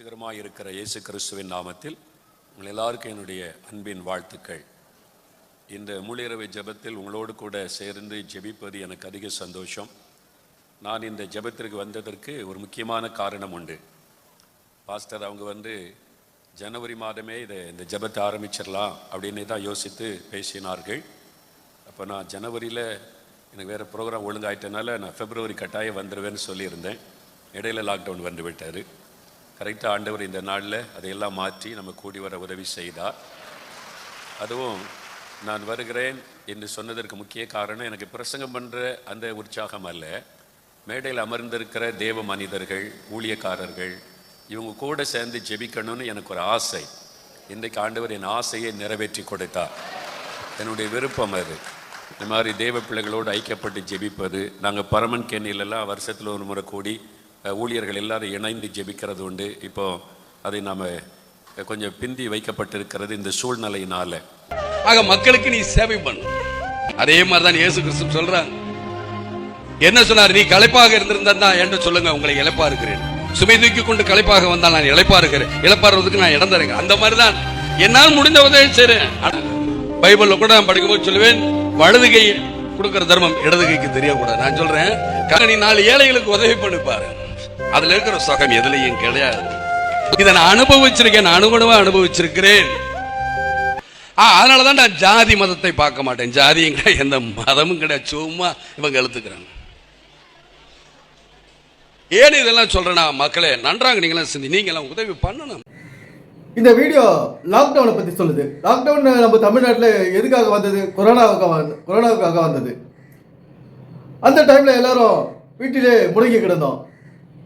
ரட்சகரமாக இருக்கிற இயேசு கிறிஸ்துவின் நாமத்தில் உங்கள் எல்லாருக்கும் என்னுடைய அன்பின் வாழ்த்துக்கள். இந்த மூலிரவை ஜெபத்தில் உங்களோடு கூட சேர்ந்து ஜெபிப்பது எனக்கு அதிக சந்தோஷம். நான் இந்த ஜெபத்திற்கு வந்ததற்கு ஒரு முக்கியமான காரணம் உண்டு. பாஸ்டர் அவங்க வந்து ஜனவரி மாதமே இதை இந்த ஜெபத்தை ஆரம்பிச்சிடலாம் அப்படின்னு தான் யோசித்து பேசினார்கள். அப்போ நான் ஜனவரியில் எனக்கு வேறு ப்ரோக்ராம் ஒழுங்காயிட்டனால நான் ஃபெப்ரவரி கட்டாயம் வந்துடுவேன்னு சொல்லியிருந்தேன். இடையில லாக்டவுன் வந்து விட்டார் கரெக்டாக ஆண்டவர் இந்த நாளில் அதையெல்லாம் மாற்றி நம்ம கூடி வர உதவி செய்தார். அதுவும் நான் வருகிறேன் என்று சொன்னதற்கு முக்கிய காரணம் எனக்கு பிரசங்கம் பண்ணுற அந்த உற்சாகம் அல்ல. மேடையில் அமர்ந்திருக்கிற தேவ மனிதர்கள் ஊழியக்காரர்கள் இவங்க கூட சேர்ந்து ஜெபிக்கணும்னு எனக்கு ஒரு ஆசை. இன்றைக்கு ஆண்டவர் என் ஆசையை நிறைவேற்றி கொடுத்தார். என்னுடைய விருப்பம் அது. இந்த மாதிரி தேவ பிள்ளைகளோடு ஐக்கியப்பட்டு ஜெபிப்பது நாங்கள் பரமன் கேணிலெல்லாம் வருஷத்தில் ஒரு முறை கூடி ஊழியர்கள் எல்லாரும் இணைந்து ஜெபிக்கிறது உண்டு. இப்போ அதை நாம் கொஞ்சம் பிந்தி வைக்கப்பட்டிருக்கிறது இந்த சூழ்நிலையினால. ஆக மக்களுக்கு நீ சேவை பண்ணு. அதே மாதிரி தான் இயேசு கிறிஸ்து சொல்றாங்க என்ன சொன்னார்? நீ களைப்பாக இருந்திருந்தா என்று சொல்லுங்க உங்களை இழப்பா இருக்கிறேன் சுமை தூக்கி கொண்டு களைப்பாக வந்தால் நான் இழப்பா இருக்கிறேன் இழப்பாடுறதுக்கு நான் இடம் தரேங்க. அந்த மாதிரி தான் என்னால் முடிந்த உதவி செய்றேன் ஆனா, பைபிள்ல கூட நான் படிக்கும்போது சொல்லுவேன் வலது கை கொடுக்கிற தர்மம் இடது கைக்கு தெரியக்கூடாது. நான் சொல்றேன் காரணம் நீ நாலு ஏழைகளுக்கு உதவி பண்ணி பாரு. அதுல இருக்கிற சுகம் எதுலையும் கிடையாது. இதை நான் அனுபவிச்சிருக்கேன் நான் அனுகுணமா அனுபவிச்சிருக்கிறேன். ஆ, அதனாலதான் நான் ஜாதி மதத்தை பார்க்க மாட்டேன். ஜாதியும் கிடையாது எந்த மதமும் கிடையாது. சும்மா இவங்க எழுத்துக்கிறாங்க. ஏன் இதெல்லாம் சொல்றேன்னா மக்களே நன்றாங்க நீங்களாம் சிந்தி நீங்களாம் உதவி பண்ணணும். இந்த வீடியோ லாக்டவுனை பற்றி சொல்லுது. லாக்டவுன் நம்ம தமிழ்நாட்டில் எதுக்காக வந்தது? கொரோனாவுக்காக கொரோனாவுக்காக வந்தது. அந்த டைமில் எல்லாரும் வீட்டிலே முடங்கி கிடந்தோம்.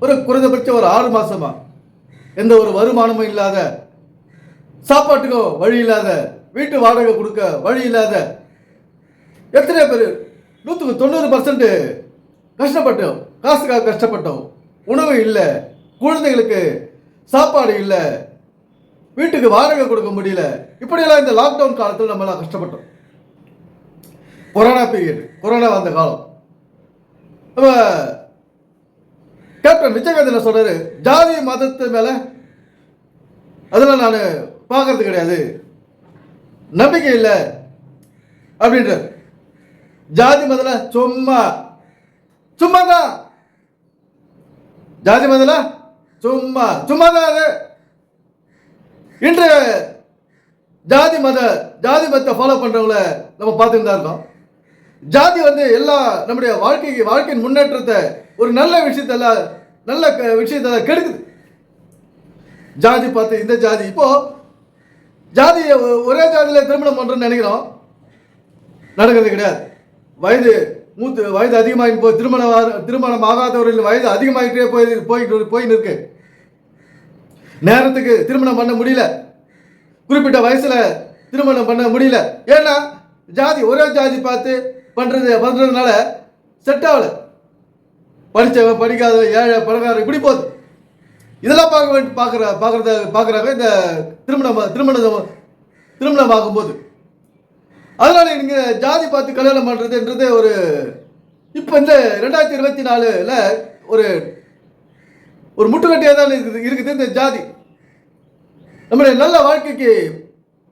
ஒரு குறைந்தபட்சம் ஒரு ஆறு மாசமா? எந்த ஒரு வருமானமும் இல்லாத சாப்பாட்டுக்கும் வழி இல்லாத வீட்டு வாடகை கொடுக்க வழி இல்லாத எத்தனை பேர் நூற்றுக்கு தொண்ணூறு பர்சன்ட் கஷ்டப்பட்டோம். காசுக்காக கஷ்டப்பட்டோம். உணவு இல்லை குழந்தைகளுக்கு சாப்பாடு இல்லை வீட்டுக்கு வாடகை கொடுக்க முடியல. இப்படியெல்லாம் இந்த லாக்டவுன் காலத்தில் நம்மளாம் கஷ்டப்பட்டோம். கொரோனா பீரியட் கொரோனா வந்த காலம். நம்ம கேப்டன் விஜயகாந்தன் சொல்றாரு? ஜாதி மதத்து மேல அதெல்லாம் நான் பார்க்கறது கிடையாது. நம்பிக்கை இல்லை. அப்படின்ற ஜாதி மதல சும்மா. சும்மா தான் ஜாதி மதல சும்மா. சும்மா தான் அது. இன்று ஜாதி மத ஜாதி மதத்தை ஃபாலோ பண்றவங்கள நம்ம பார்த்துட்டு தான் இருக்கோம். ஜாதி வந்து எல்லா நம்முடைய வாழ்க்கைக்கு வாழ்க்கையின் முன்னேற்றத்தை ஒரு நல்ல விஷயத்தெல்லாம் நல்ல க- கெடுக்குது. ஜாதி பார்த்து இந்த ஜாதி. இப்போ ஜாதியை ஒரே ஜாதியில் திருமணம் பண்ணுறோன்னு நினைக்கிறோம். நடக்கிறது கிடையாது. வயது மூத்து வயது அதிகமாகி போய் திருமணம் திருமணம் ஆகாதவர்கள் வயது அதிகமாகிட்டே போய் போய் போய் நிற்கு நேரத்துக்கு திருமணம் பண்ண முடியல. குறிப்பிட்ட வயசில் திருமணம் பண்ண முடியல. ஏன்னா ஜாதி ஒரே ஜாதி பார்த்து பண்ணுறது பண்ணுறதுனால செட் ஆகலை. படித்தவன் படிக்காத ஏழை பணக்காரன் இப்படி போகுது. இதெல்லாம் பார்க்க வேண்டி பார்க்குற பார்க்குறத பார்க்குறாங்க இந்த திருமணம் திருமணம் திருமணம் ஆகும்போது. அதனால நீங்கள் ஜாதி பார்த்து கல்யாணம் பண்ணுறதுன்றது ஒரு இப்போ இந்த ரெண்டாயிரத்தி இருபத்தி நாலுல ஒரு ஒரு முட்டுக்கட்டையாக தான் இருக்குது இருக்குது இந்த ஜாதி. நம்முடைய நல்ல வாழ்க்கைக்கு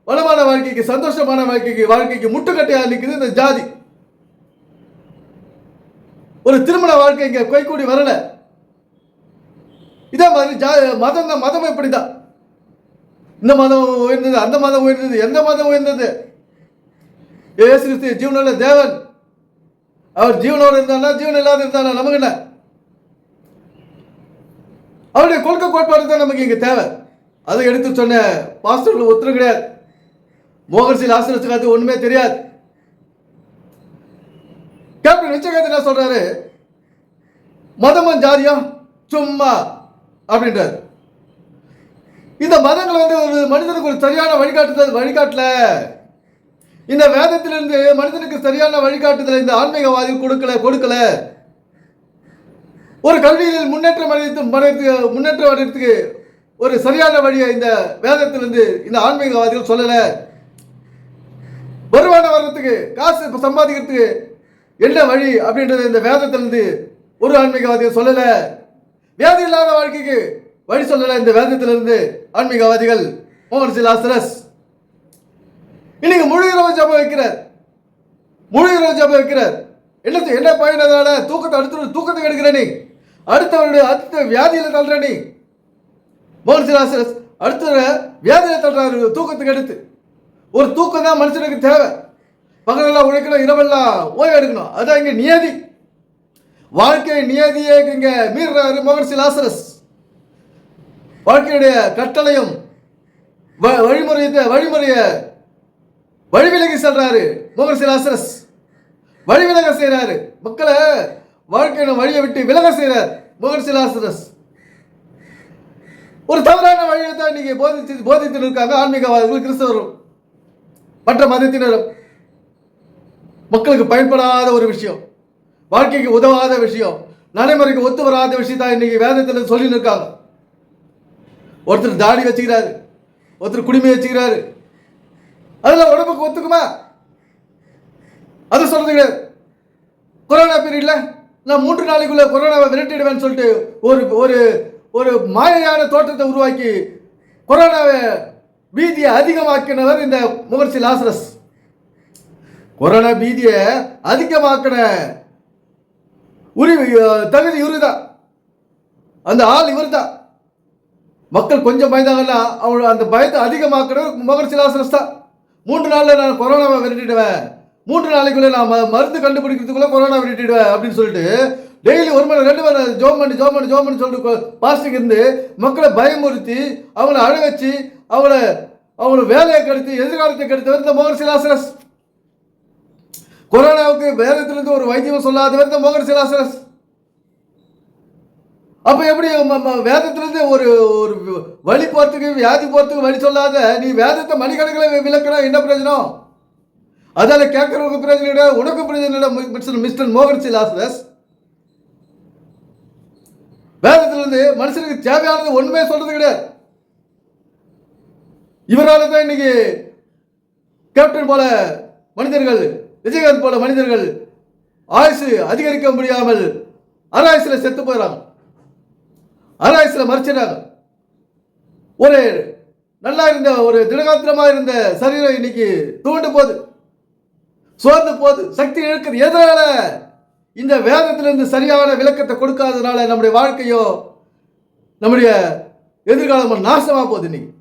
வளமான வாழ்க்கைக்கு சந்தோஷமான வாழ்க்கைக்கு வாழ்க்கைக்கு முட்டுக்கட்டையாக நிற்குது இந்த ஜாதி. ஒரு திருமண வாழ்க்கை இங்கே கைகூடி வரல. இதே மாதிரி ஜா மதம் தான் மதம் இப்படிதான். இந்த மதம் உயர்ந்தது அந்த மதம் உயர்ந்தது எந்த மதம் உயர்ந்தது? ஏசு கிறிஸ்து ஜீவனுள்ள தேவன். அவர் ஜீவனோடு இருந்தானா ஜீவன் இல்லாத இருந்தானா? நமக்கு என்ன? அவருடைய கொள்கை கோட்பாடு தான் நமக்கு இங்கே தேவை. அதை எடுத்து சொன்ன பாஸ்டர்கள் ஒத்துரும் கிடையாது. மோகன் சிங் ஆசிரியத்துக்கு அது ஒன்றுமே தெரியாது. கேப்டன் விஜயகாந்த் என்ன சொல்றாரு? மதமும் ஜாதியும் சும்மா அப்படின்றாரு. இந்த மதங்கள் வந்து ஒரு மனிதனுக்கு ஒரு சரியான வழிகாட்டுதல் வழிகாட்டல. இந்த வேதத்திலிருந்து மனிதனுக்கு சரியான வழிகாட்டுதல் இந்த ஆன்மீகவாதி கொடுக்கல கொடுக்கல. ஒரு கல்வியில் முன்னேற்றம் அடைத்து முன்னேற்றம் அடைறதுக்கு ஒரு சரியான வழியை இந்த வேதத்திலிருந்து இந்த ஆன்மீகவாதிகள் சொல்லல. வருமானம் வர்றதுக்கு காசு சம்பாதிக்கிறதுக்கு என்ன வழி அப்படின்றது இந்த வேதத்திலிருந்து ஒரு ஆன்மீகவாதிகள் சொல்லலை. வியாதி இல்லாத வாழ்க்கைக்கு வழி சொல்லலை இந்த வேதத்திலிருந்து ஆன்மீகவாதிகள் மோகன் சிலாசரஸ் இன்னைக்கு முழு இரவு ஜபம் வைக்கிறார். முழு இரவு ஜபம் வைக்கிறார். என்ன என்ன பயன் அதனால? தூக்கத்தை அடுத்த தூக்கத்தை எடுக்கிற நீ. அடுத்தவருடைய அடுத்த வியாதியில தள்ளுற நீ. மோகன் சிலாசரஸ் அடுத்த வியாதியில தள்ளுறாரு தூக்கத்துக்கு எடுத்து. ஒரு தூக்கம் தான் மனுஷனுக்கு தேவை. பகலெல்லாம் உழைக்கணும் இரவெல்லாம் ஓய்வு எடுக்கணும் அதுதான் இங்கே நியதி. வாழ்க்கை நியதியே இங்க மீறுறாரு மோகன் லாசரஸ் வாழ்க்கையுடைய கட்டளையும் வ- வழிமுறையை வழிமுறையை வழிவிலகி செல்றாரு மோகன் லாசரஸ் வழிவிலக செய்றாரு. மக்களை வாழ்க்கையின வழியை விட்டு விலக செய்கிறார் மோகன் லாசரஸ் ஒரு தவறான வழியை தான் இன்னைக்கு போதித்து போதித்து இருக்காங்க ஆன்மீகவாதிகள் கிறிஸ்தவரும் மற்ற மதத்தினரும். மக்களுக்கு பயன்படாத ஒரு விஷயம். வாழ்க்கைக்கு உதவாத விஷயம். நடைமுறைக்கு ஒத்து வராத விஷயம் தான் இன்னைக்கு வேதத்தில் சொல்லி இருக்காங்க. ஒருத்தர் தாடி வச்சுக்கிறாரு. ஒருத்தர் குடிமை வச்சுக்கிறாரு. அதெல்லாம் உடம்புக்கு ஒத்துக்குமா? அது சொல்றது கிடையாது. கொரோனா பீரியட்ல நான் மூன்று நாளைக்குள்ள கொரோனாவை விரட்டிடுவேன்னு சொல்லிட்டு ஒரு ஒரு ஒரு மாயையான தோற்றத்தை உருவாக்கி கொரோனாவை பீதியை அதிகமாக்கினவர் இந்த முகர்சி லாசரஸ். கொரோனா பீதியை அதிகமாக்கின உரிமை தகுதி இவருதான் அந்த ஆள் இவர்தான் மக்கள் கொஞ்சம் பயந்தாங்கன்னா அவங்க அந்த பயத்தை அதிகமாக்குறது மகர் சிலாசனஸ் தான். மூன்று நாளில் நான் கொரோனாவை விரட்டிடுவேன். மூன்று நாளைக்குள்ளே நான் ம- மருந்து கண்டுபிடிக்கிறதுக்குள்ள கொரோனா விரட்டிடுவேன் அப்படின்னு சொல்லிட்டு டெய்லி ஒரு மணி ரெண்டு மணி நேரம் ஜோம் பண்ணி ஜோம் பண்ணி ஜோம் பண்ணி சொல்லிட்டு பாஸ்டிக் இருந்து மக்களை பயமுறுத்தி அவங்கள அழ வச்சு அவங்கள அவங்கள வேலையை கெடுத்து எதிர்காலத்தை கெடுத்து இந்த மோகன் சிலாசனஸ் கொரோனாவுக்கு வேதத்திலிருந்து ஒரு வைத்தியம் சொல்லாதவர் இந்த மோகன் சிலாசரஸ். அப்ப எப்படி வேதத்திலிருந்து ஒரு ஒரு வழி போறதுக்கு வியாதி போறதுக்கு வழி சொல்லாத நீ வேதத்தை மணிக்கணக்கில் விளக்கணும் என்ன பிரயோஜனம்? அதால கேட்கறவங்க பிரச்சனை இல்லை உனக்கு பிரச்சனை இல்லை மிஸ்டர் மிஸ்டர் மோகன் சிலாசரஸ்? வேதத்திலிருந்து மனுஷனுக்கு தேவையானது ஒண்ணுமே சொல்றது கிடையாது. இவரால தான் இன்னைக்கு கேப்டன் போல மனிதர்கள் விஜயகாந்த் போல மனிதர்கள் ஆயுசு அதிகரிக்க முடியாமல் அராயுசில் செத்து போயிடறாங்க அராயுசில் மறைச்சிடறாங்க. ஒரு நல்லா இருந்த ஒரு திடகாத்திரமாக இருந்த சரீரம் இன்னைக்கு தூண்டு போகுது. சோர்ந்து போகுது. சக்தி இழக்குது. எதனால இந்த வேதத்திலிருந்து சரியான விளக்கத்தை கொடுக்காததுனால நம்முடைய வாழ்க்கையோ நம்முடைய எதிர்காலம் நாசமாக போகுது இன்னைக்கு.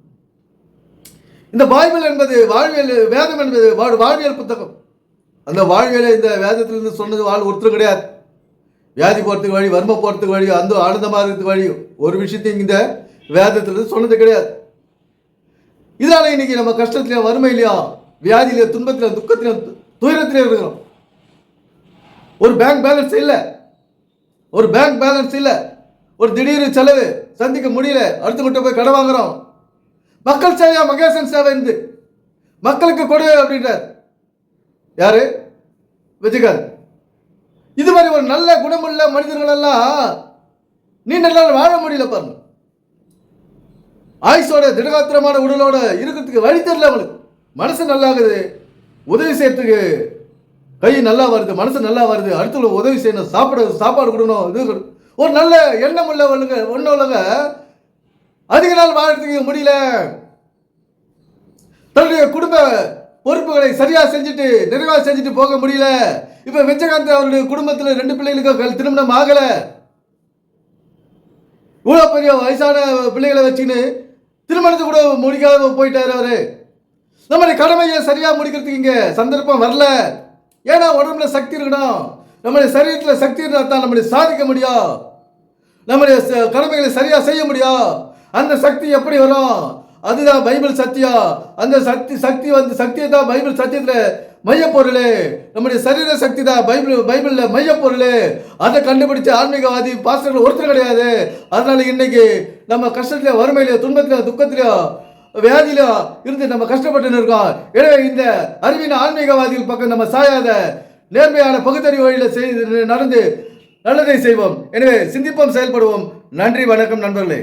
இந்த பைபிள் என்பது வாழ்வியல் வேதம் என்பது வாழ்- வாழ்வியல் புத்தகம். அந்த வாழ்வியலை இந்த வேதத்திலிருந்து சொன்னது வாழ் ஒருத்தர் கிடையாது. வியாதி போகிறதுக்கு வழி வறுமை போகிறதுக்கு வழி அந்த ஆனந்தமாக இருக்கிறதுக்கு வழி ஒரு விஷயத்தையும் இந்த வேதத்திலிருந்து சொன்னது கிடையாது. இதனால் இன்னைக்கு நம்ம கஷ்டத்துலையும் வறுமையிலையும் வியாதியிலையும் துன்பத்திலையும் துக்கத்திலையும் துயரத்திலே துயரத்திலையும் இருக்கிறோம். ஒரு பேங்க் பேலன்ஸ் இல்லை. ஒரு பேங்க் பேலன்ஸ் இல்லை. ஒரு திடீர் செலவு சந்திக்க முடியல அடுத்தவங்கிட்ட போய் கடன் வாங்குறோம். மக்கள் சேவையா மகேசன் சேவை இருந்து. மக்களுக்கு கொடு அப்படின்றார். யாரு? வச்சுக்காது. இது மாதிரி ஒரு நல்ல குணமுள்ள மனிதர்களெல்லாம் நீண்ட நாள் வாழ முடியல பாருங்க. ஆயுசோட திடகாத்திரமான உடலோட இருக்கிறதுக்கு வழி தெரியல அவங்களுக்கு. மனசு நல்லாகுது உதவி செய்யறதுக்கு கை நல்லா வருது மனசு நல்லா வருது அடுத்தவங்களுக்கு உதவி செய்யணும் சாப்பிட சாப்பாடு கொடுக்கணும் இது ஒரு நல்ல எண்ணம் உள்ளவளுங்க ஒன்றவங்க அதிக நாள் வாழறதுக்கு முடியல. தன்னுடைய குடும்ப பொறுப்புகளை சரியா செஞ்சுட்டு நிறைவா செஞ்சுட்டு போக முடியல. இப்ப விஜயகாந்த் அவருடைய குடும்பத்தில் ரெண்டு பிள்ளைகளுக்கு திருமணம் ஆகல. இவ்வளவு பெரிய வயசான பிள்ளைகளை வச்சுன்னு திருமணத்தை கூட முடிக்காத போயிட்டாரு அவரு. நம்மளுடைய கடமையை சரியா முடிக்கிறதுக்கு இங்க சந்தர்ப்பம் வரல. ஏன்னா உடம்புல சக்தி இருக்கணும். நம்முடைய சரீரத்தில் சக்தி இருந்தால் தான் நம்மளை சாதிக்க முடியும். நம்முடைய கடமைகளை சரியா செய்ய முடியும். அந்த சக்தி எப்படி வரும்? அதுதான் பைபிள் சத்தியம் அந்த சக்தி சக்தி வந்து சக்தியை தான் பைபிள் சத்தியத்தில் மையப்பொருள். நம்முடைய சரீர சக்தி தான் பைபிள் பைபிளில் மையப்பொருள். அதை கண்டுபிடிச்ச ஆன்மீகவாதி பாஸ்டர்கள் ஒருத்தர் கிடையாது. அதனால இன்னைக்கு நம்ம கஷ்டத்துல வறுமையில துன்பத்தில துக்கத்திலயோ வியாதியிலோ இருந்து நம்ம கஷ்டப்பட்டு இருக்கோம் எனவே இந்த அறிவின் ஆன்மீகவாதிகள் பக்கம் நம்ம சாயாத நேர்மையான பகுத்தறிவு வழியில் செய்து நடந்து நல்லதை செய்வோம். எனவே சிந்திப்போம் செயல்படுவோம். நன்றி வணக்கம் நண்பர்களே.